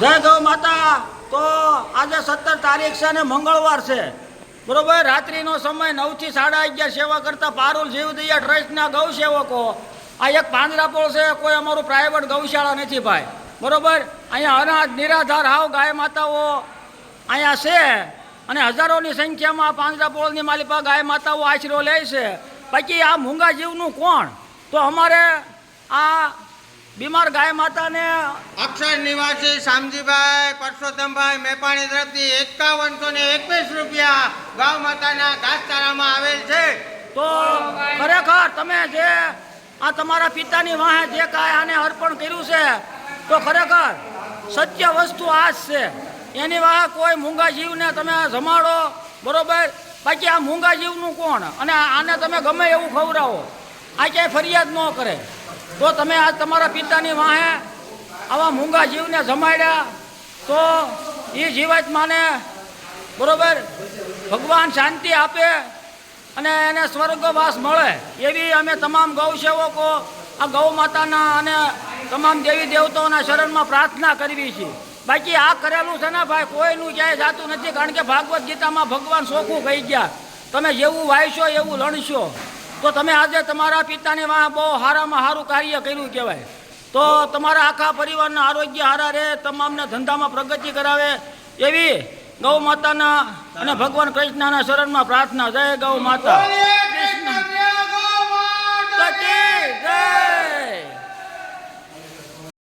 જય ગૌ માતા. તો આજે સત્તર તારીખ છે ને મંગળવાર છે. બરોબર? રાત્રિનો સમય નવથી સાડા અગિયાર સેવા કરતા પારુલ જીવદયા ટ્રસ્ટના ગૌ સેવકો. આ એક પાંજરાપોળ છે, કોઈ અમારું પ્રાઇવેટ ગૌશાળા નથી ભાઈ. બરોબર? અહીંયા અનાજ નિરાધાર હાવ ગાય માતાઓ અહીંયા છે અને હજારોની સંખ્યામાં પાંજરાપોળની માલિપા ગાય માતાઓ આશરો લે છે. પછી આ મૂંગા જીવનું કોણ? તો અમારે આ બીમાર ગાય માતાને અક્ષર નિવાસી શામજીભાઈ પરસોત્તમભાઈ મેપાણી તરફથી એકાવનસો ને એકવીસ રૂપિયા ગાય માતાના ઘાસચારામાં આવેલ છે. તો ખરેખર તમે જે આ તમારા પિતાની વાહે જે કાંઈ આને અર્પણ કર્યું છે તો ખરેખર સત્ય વસ્તુ આ જ છે. એની વાહે કોઈ મૂંગા જીવને તમે જમાડો બરોબર? બાકી આ મૂંગા જીવનું કોણ? અને આને તમે ગમે એવું ખવડાવો. આ ક્યાંય ફરિયાદ ન કરે. તો તમે આજ તમારા પિતાની વાહે આવા મૂંગા જીવને જમાડ્યા, તો એ જીવાત્માને બરોબર ભગવાન શાંતિ આપે અને એને સ્વર્ગવાસ મળે. એવી અમે તમામ ગૌસેવકો આ ગૌ માતાના અને તમામ દેવી દેવતાઓના શરણમાં પ્રાર્થના કરવી છે. બાકી આ કરેલું છે ને ભાઈ, કોઈનું ક્યાંય જાતું નથી, કારણ કે ભાગવત ગીતામાં ભગવાન સોખું કહી ગયા. તમે જેવું વાંચશો એવું લણશો. તો તમે આજે તમારા પિતાને માં બહુ સારામાં સારું કાર્ય કર્યું કહેવાય. તો તમારા આખા પરિવારના આરોગ્ય હારા રહે, તમામને ધંધામાં પ્રગતિ કરાવે એવી ગૌ માતાના અને ભગવાન કૃષ્ણના શરણમાં પ્રાર્થના. જય ગૌ માતા.